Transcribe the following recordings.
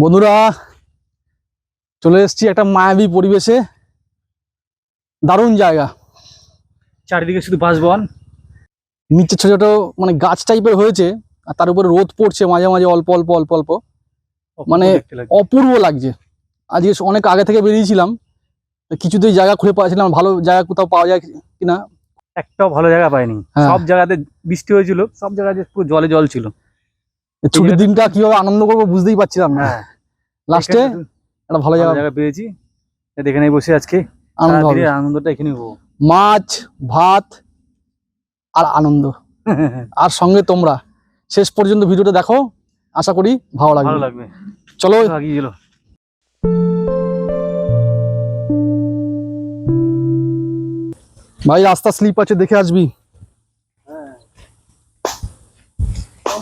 বন্ধুরা চলে এসেছি একটা মায়াবী পরিবেশে। দারুণ জায়গা। চারিদিকে শুধু বাসবন। নিচে ছোট ছোট মানে গাছ টাইপের হয়েছে আর তার উপরে রোদ পড়ছে মাঝে মাঝে অল্প অল্প অল্প অল্প। মানে অপূর্ব লাগছে। আজকে অনেক আগে থেকে বেরিয়েছিলাম। কিছুতেই জায়গা খুঁজে পাচ্ছিলাম ভালো জায়গা কোথাও পাওয়া যায় কিনা। একটাও ভালো জায়গা পাইনি। হ্যাঁ। সব জায়গাতে বৃষ্টি হয়েছিল সব জায়গাতে পুরো জলে জল ছিল। ছুটির দিনটা কীভাবে আনন্দ করব বুঝতেই পারছিলাম না। হ্যাঁ। লাস্টে একটা ভালো জায়গা জায়গা পেয়েছি। এখানে বসে আজকে। আনন্দটা এখানে মাছ ভাত আর আনন্দ। আর সঙ্গে তোমরা। শেষ পর্যন্ত ভিডিওটা দেখো। আশা করি ভালো ভালো লাগবে। চলো ভাই রাস্তা স্লিপ আছে দেখে আসবি।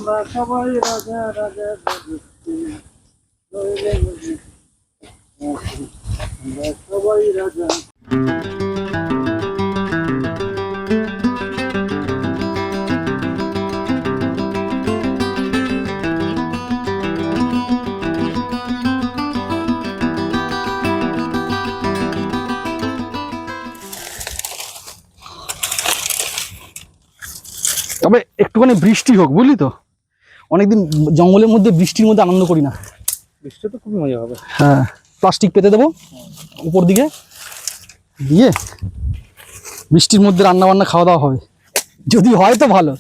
আমরা সবাই রাজা রাজা সবাই রাজা তবে একটুখানি বৃষ্টি হোক বুঝলি তো? অনেকদিন জঙ্গলের মধ্যে বৃষ্টির মধ্যে আনন্দ করি না। বৃষ্টি তো খুবই মজা হবে। হ্যাঁ প্লাস্টিক পেতে দেবো উপর দিকে। দিয়ে বৃষ্টির মধ্যে রান্না বান্না খাওয়া দাওয়া হবে। যদি হয় তো ভালো।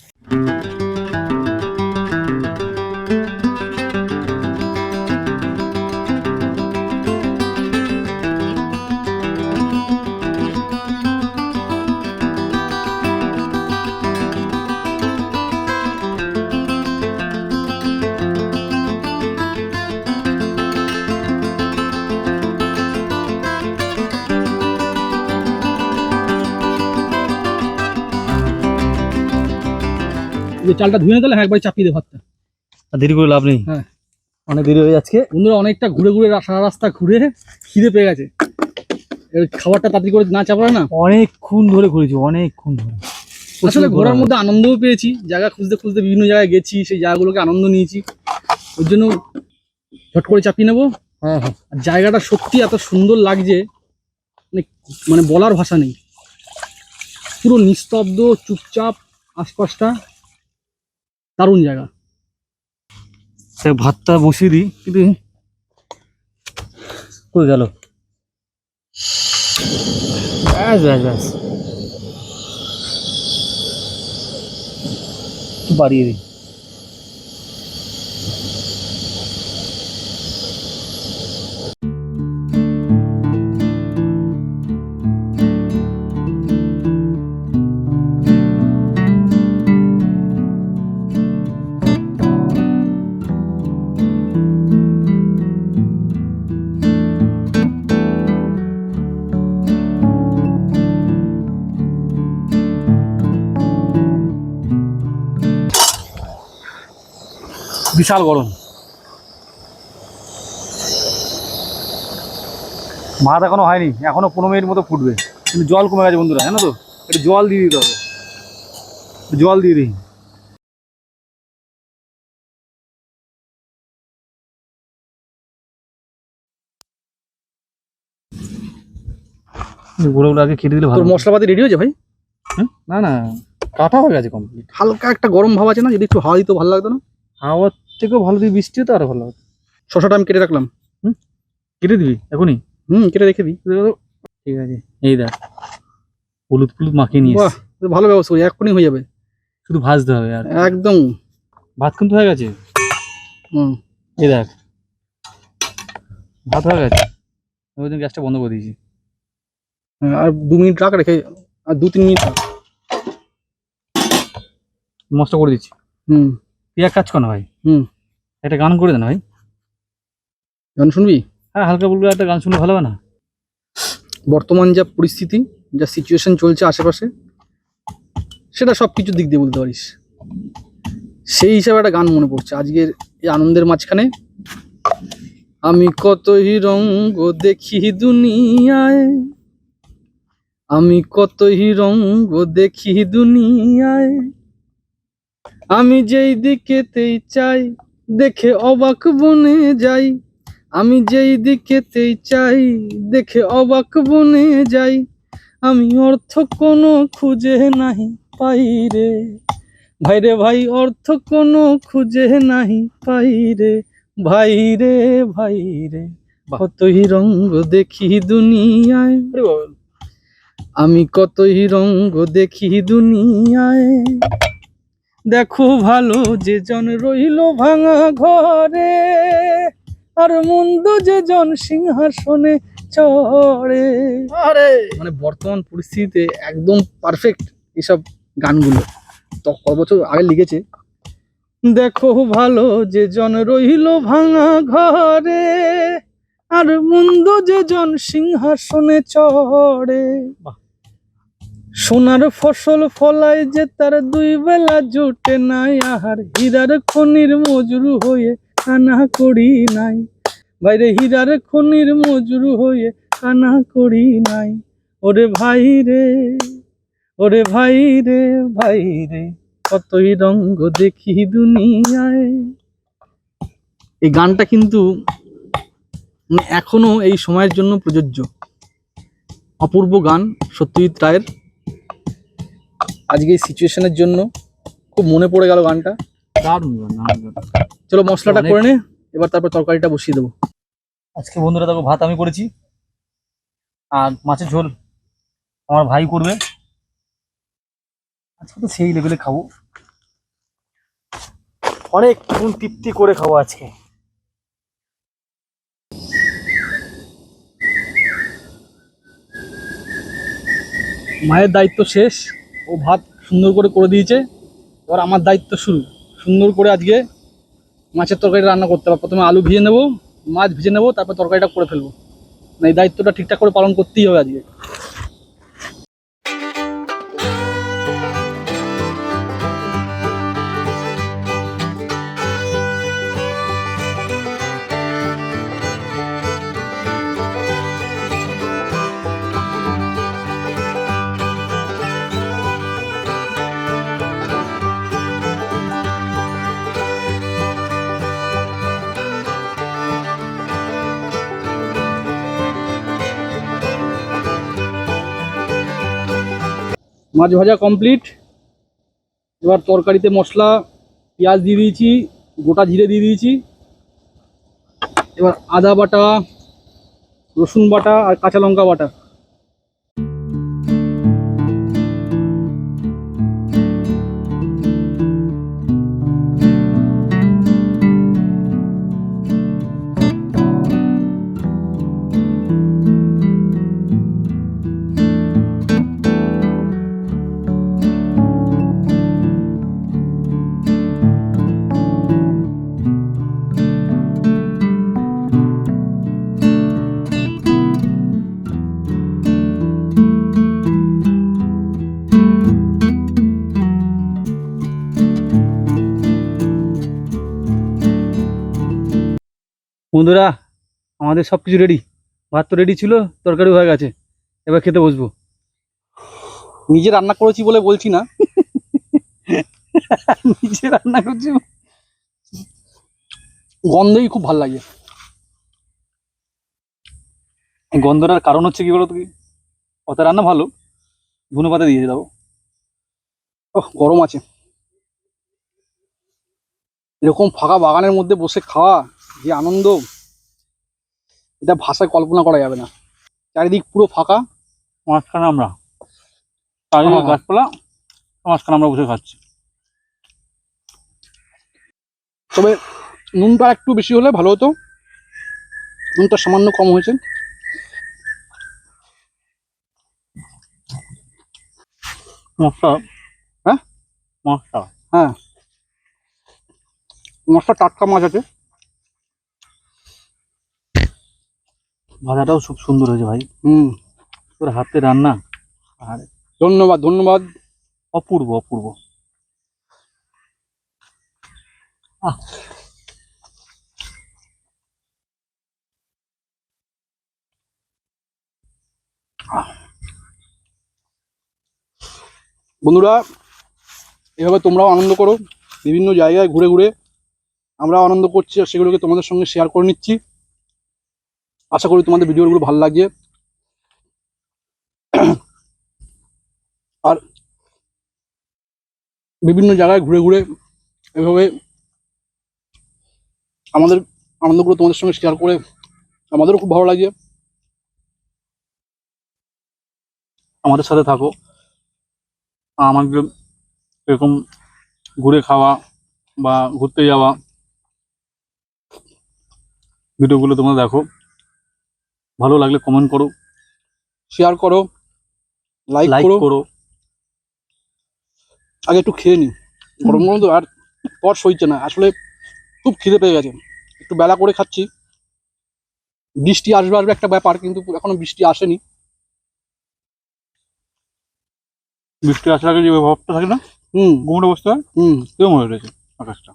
যে চালটা ধুয়ে নিতে হ্যাঁ একবার চাপিয়ে দে ভাতটা আর দেরি করে লাভ নেই। হ্যাঁ। অনেক দেরি হয়ে যাচ্ছে। বন্ধুরা অনেকটা ঘুরে ঘুরে সারা রাস্তা ঘুরে খিদে পেয়ে গেছে। খাবারটা তাড়াতাড়ি করে না চাপালে না? অনেকক্ষণ ধরে ঘুরেছি অনেকক্ষণ ধরে। আসলে ঘোরার মধ্যে আনন্দও পেয়েছি। জায়গা খুঁজতে খুঁজতে বিভিন্ন জায়গায় গেছি সেই জায়গাগুলোকে আনন্দ নিয়েছি। ওর জন্য ঝট করে চাপিয়ে নেব। হ্যাঁ হ্যাঁ। আর জায়গাটা সত্যি এত সুন্দর লাগছে মানে মানে বলার ভাষা নেই। পুরো নিস্তব্ধ চুপচাপ আশপাশটা। দারুণ জায়গা। সে ভাতটা বসিয়ে দিই। কিন্তু কই গেল? ব্যাস ব্যাস ব্যাস। একটু বাড়িয়ে দিই। বিশাল গরম। ভাত এখনও হয়নি এখনও পনেরো মিনিট মতো ফুটবে। কিন্তু জল কমে গেছে বন্ধুরা জানো তো? একটু জল দিয়ে দিতে হবে। জল দিয়ে দিই। গুঁড়োগুলো আগে খেটে দিলে ভালো মশলাপাতি রেডি হয়েছে ভাই? না না কাটা হয়ে গেছে কমপ্লিট হালকা একটা গরম ভাব আছে না যদি একটু হাওয়া দিত ভালো লাগতো না। হাওয়ার থেকেও ভালো দিবি বৃষ্টিও তো আরও ভালো হবে। শশাটা আমি কেটে রাখলাম। হুম? কেটে দিবি? এখনই? হুম কেটে রেখে দিই। ঠিক আছে এই দেখ হলুদ ফুলুদ মাখিয়ে নিয়ে বাহ ভালো ব্যবস্থা করি এক্ষুনি হয়ে যাবে। শুধু ভাজতে হবে আর। একদম। ভাত কিন্তু হয়ে গেছে? হুম। এই দেখ ভাত হয়ে গেছে। ওই জন্য গ্যাসটা বন্ধ করে দিয়েছি। হ্যাঁ, আর দু মিনিট রাখ রেখে আর দু তিন মিনিট রাখ। মশলা করে দিচ্ছি। হুম। তুই এক কাজ কর ভাই হুম। একটা গান করে দেন ভাই। গান শুনবি? হ্যাঁ হালকা ফুলকা একটা গান শুনলে ভালো হবে না? বর্তমান যা পরিস্থিতি যা সিচুয়েশন চলছে আশেপাশে সেটা সব কিছুর দিক দিয়ে বলতে পারিস। সেই হিসাবে একটা গান মনে পড়ছে। আজকের এই আনন্দের মাঝখানে আমি কতই রঙ্গ দেখি দুনিয়ায় আমি কতই রঙ্গ দেখি দুনিয়ায় আমি যেই দিকেতেই চাই দেখে অবাক বনে যাই। আমি যেই দিকেতেই চাই দেখে অবাক বনে যাই। আমি অর্থ কোনো খুঁজে নাহি পাই রে। ভাই রে ভাই অর্থ কোনো খুঁজে নাহি পাই রে। ভাই রে ভাই রে। কতই রঙ্গ দেখি দুনিয়ায়। আমি কতই রঙ্গ দেখি দুনিয়ায়। দেখো ভালো যে জন রইল ভাঙা ঘরে আর মন্দ যে জন সিংহাসনে চড়ে। আরে! মানে বর্তমান পরিস্থিতিতে একদম পারফেক্ট এসব গানগুলো। তো কত বছর আগে লিখেছে? দেখো ভালো যে জন রইল ভাঙা ঘরে আর মন্দ যে জন সিংহাসনে চড়ে। বাহ। সোনার ফসল ফলায় যে তার দুই বেলা জুটে নাই, আহার হীরার খনির মজুর হয়ে কানা করি নাই। বাইরে হীরার খনির মজুর হয়ে কানা করি নাই। ওরে ভাই রে, ওরে ভাই রে ভাই রে, কতই রঙ্গ দেখি দুনিয়ায়। এই গানটা কিন্তু মানে এখনও এই সময়ের জন্য প্রযোজ্য। অপূর্ব গান সত্যজিৎ রায়ের। আজকে এই সিচুয়েশনের জন্য খুব মনে পড়ে গেল গানটা। দারুণ গান, দারুণ গান। চলো মশলাটা অনেক- করে নে এবার তারপর তরকারিটা বসিয়ে দেবো। আজকে বন্ধুরা দেখো ভাত আমি করেছি আর মাছের ঝোল আমার ভাই করবে। আজকে তো সেই লেভেলে খাব। অনেক মন তৃপ্তি করে খাব আজকে। মায়ের দায়িত্ব শেষ। ও ভাত সুন্দর করে করে দিয়েছে। এবার আমার দায়িত্ব শুরু। সুন্দর করে আজকে মাছের তরকারি রান্না করতে হবে। প্রথমে আলু ভিজে নেব, মাছ ভিজে নেব, তারপর তরকারিটা করে ফেলব। না এই দায়িত্বটা ঠিকঠাক করে পালন করতেই হবে আজকে। মাছ ভাজা কমপ্লিট এবার তরকারিতে মশলা, পেঁয়াজ দিয়ে দিয়েছি, গোটা জিরে দিয়ে দিয়েছি। এবার আদা বাটা, রসুন বাটা আর কাঁচা লঙ্কা বাটা। বন্ধুরা আমাদের সব কিছু রেডি ভাত তো রেডি ছিল তরকারি হয়ে গেছে। এবার খেতে বসবো। নিজে রান্না করেছি বলে বলছি না। নিজে রান্না করছি গন্ধই খুব ভালো লাগে। গন্ধটার কারণ হচ্ছে কি বলতো কি? কত রান্না ভালো ধনে পাতা দিয়ে দাও ওহ গরম আছে। এরকম ফাঁকা বাগানের মধ্যে বসে খাওয়া যে আনন্দ এটা ভাষায় কল্পনা করা যাবে না। চারিদিক পুরো ফাঁকা। মাঝখানে আমরা। চারিদিকে। গাছপালা মাঝখানে আমরা বসে খাচ্ছি। তবে নুনটা একটু বেশি হলে ভালো হতো। নুনটা সামান্য কম হয়েছে। মশলা। হ্যাঁ? মশলা। হ্যাঁ। মাছটা টাটকা মাছ আছে। ভাজাটাও খুব সুন্দর হয়েছে ভাই। হুম। তোর হাতে রান্না আর ধন্যবাদ ধন্যবাদ। অপূর্ব অপূর্ব। আহ। বন্ধুরা এভাবে তোমরাও আনন্দ করো। বিভিন্ন জায়গায় ঘুরে ঘুরে আমরা আনন্দ করছি আর সেগুলোকে তোমাদের সঙ্গে শেয়ার করে নিচ্ছি। আশা করি তোমাদের ভিডিওগুলো ভালো লাগছে আর বিভিন্ন জায়গায় ঘুরে ঘুরে এভাবে আমাদের আনন্দগুলো তোমাদের সঙ্গে শেয়ার করে আমাদেরও খুব ভালো লাগে আমাদের সাথে থাকো। আমাদের এরকম ঘুরে খাওয়া বা ঘুরতে যাওয়া ভিডিওগুলো তোমরা দেখো। ভালো লাগলে কমেন্ট করো শেয়ার করো লাইক লাইক করো। আগে একটু খেয়ে নি গরম গরম তো আর পর সইছে না। আসলে খুব খিদে পেয়ে গেছে। একটু বেলা করে খাচ্ছি। বৃষ্টি আসবে আসবে একটা ব্যাপার কিন্তু এখনও বৃষ্টি আসেনি। বৃষ্টি আসার আগে যে ভাবটা থাকে না হুম। বসতে হয় হুম। কেউ মনে রয়েছে আকাশটা।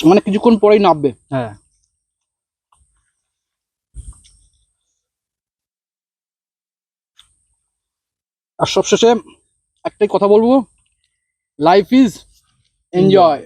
মানে কিছুক্ষণ পরেই নামবে। হ্যাঁ। আর সবশেষে একটাই কথা বলব লাইফ ইজ এনজয়